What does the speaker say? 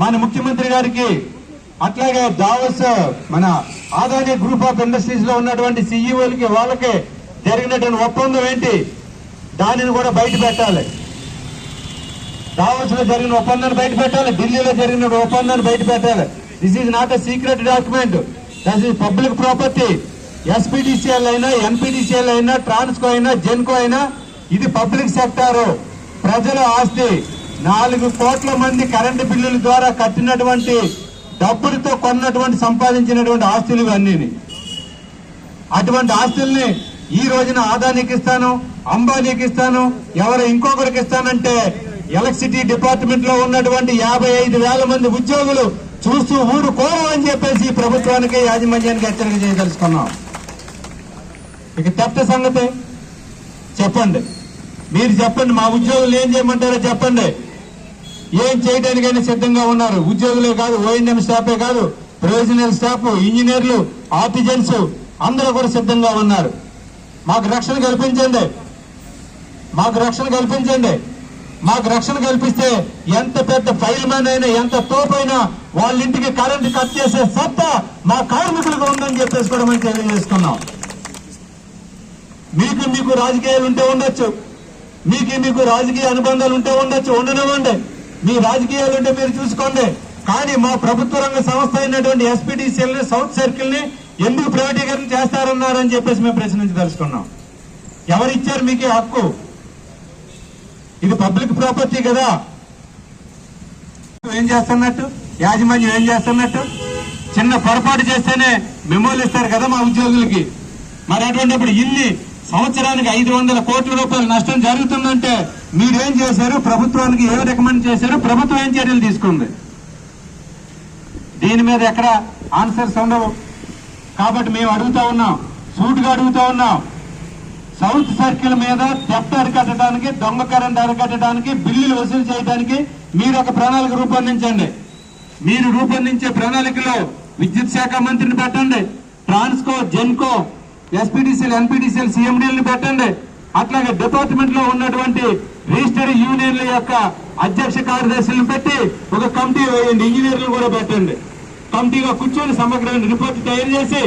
మన ముఖ్యమంత్రి గారికి అట్లాగే దావస్ మన ఆదాని గ్రూప్ ఆఫ్ ఇండస్ట్రీస్లో ఉన్నటువంటి సిఇఓలకి వాళ్ళకి జరిగినటువంటి ఒప్పందం ఏంటి? దానిని కూడా బయట పెట్టాలి. దావస్లో జరిగిన ఒప్పందాన్ని బయట పెట్టాలి. ఢిల్లీలో జరిగిన ఒప్పందాన్ని బయట పెట్టాలి. This is not a secret document this is public property SPDCL అయినా ఎన్పీడీసీఎల్ అయినా ట్రాన్స్కో అయినా జెన్కో అయినా ఇది పబ్లిక్ సెక్టారు ప్రజల ఆస్తి. నాలుగు కోట్ల మంది కరెంటు బిల్లుల ద్వారా కట్టినటువంటి డబ్బులతో కొన్నటువంటి సంపాదించినటువంటి ఆస్తులు ఇవన్నీ. అటువంటి ఆస్తుల్ని ఈ రోజున ఆదానికి ఇస్తాను అంబానీకి ఇస్తాను ఎవరు ఇంకొకరికి ఇస్తానంటే ఎలక్ట్రిసిటీ డిపార్ట్మెంట్లో ఉన్నటువంటి యాభై ఐదు వేల మంది ఉద్యోగులు చూస్తూ ఊరు కోరం అని చెప్పేసి ప్రభుత్వానికి యాజమాన్యానికి హెచ్చరిక చేయదలుచుకున్నాం. ఇక తెప్ప సంగతి? చెప్పండి. మీరు చెప్పండి మా ఉద్యోగులు ఏం చేయమంటారో చెప్పండి. ఏం చేయడానికైనా సిద్ధంగా ఉన్నారు. ఉద్యోగులే కాదు ఓఎన్ఎం స్టాఫే కాదు ప్రొవిజనల్ స్టాఫ్ ఇంజనీర్లు ఆర్టిజన్స్ అందరూ కూడా సిద్ధంగా ఉన్నారు. మాకు రక్షణ కల్పించండి. మాకు రక్షణ కల్పించండి. మాకు రక్షణ కల్పిస్తే ఎంత పెద్ద ఫైల్ మ్యాన్ అయినా ఎంత తోపైనా వాళ్ళ ఇంటికి కరెంట్ కట్ చేసే సత్తా మా కార్మికులకు ఉందని చెప్పేసి కూడా మనం తెలియజేసుకున్నాం మీకు మీకు రాజకీయాలు ఉంటే ఉండొచ్చు. మీకు మీకు రాజకీయ అనుబంధాలు ఉంటే ఉండొచ్చు. ఉండనివ్వండి. మీ రాజకీయాలు ఉంటే మీరు చూసుకోండి. కానీ మా ప్రభుత్వ రంగ సంస్థ అయినటువంటి ఎస్పీడీసీఎల్ని సౌత్ సర్కిల్ని ఎందుకు ప్రైవేటీకరణ చేస్తారన్నారని చెప్పేసి మేము ప్రశ్నించి తెలుసుకున్నాం. ఎవరిచ్చారు మీకు హక్కు? ఇది పబ్లిక్ ప్రాపర్టీ కదా. ఏం చేస్తున్నట్టు? యాజమాన్యం ఏం చేస్తున్నట్టు? చిన్న పొరపాటు చేస్తేనే మెమోలు ఇస్తారు కదా మా ఉద్యోగులకి. మరి అటువంటిప్పుడు ఇన్ని సంవత్సరానికి ఐదు వందల కోట్ల రూపాయల నష్టం జరుగుతుందంటే మీరేం చేశారు? ప్రభుత్వానికి ఏం రికమెండ్ చేశారు? ప్రభుత్వం ఏం చర్యలు తీసుకుంది? దీని మీద ఎక్కడ ఆన్సర్స్ ఉండవు. కాబట్టి మేము అడుగుతా ఉన్నాం. సూటుగా అడుగుతా ఉన్నాం. సౌత్ సర్కిల్ మీద దెబ్బ అరికట్టడానికి దొంగ కరెంట్ అరికట్టడానికి బిల్లులు వసూలు చేయడానికి మీరు ఒక ప్రణాళిక రూపొందించండి. మీరు రూపొందించే ప్రణాళికలో విద్యుత్ శాఖ మంత్రిని పెట్టండి. ట్రాన్స్కో జెన్కో ఎస్పీడీసీఎల్ ఎన్పీటీసీలు సీఎండీఎల్ని పెట్టండి. అట్లాగే డిపార్ట్మెంట్లో ఉన్నటువంటి రిజిస్టర్ యూనియన్ల యొక్క అధ్యక్ష కార్యదర్శులను పెట్టి ఒక కమిటీ వేయండి. ఇంజనీర్లు కూడా పెట్టండి. కమిటీగా కూర్చొని సమగ్రమైన రిపోర్ట్ తయారు చేసి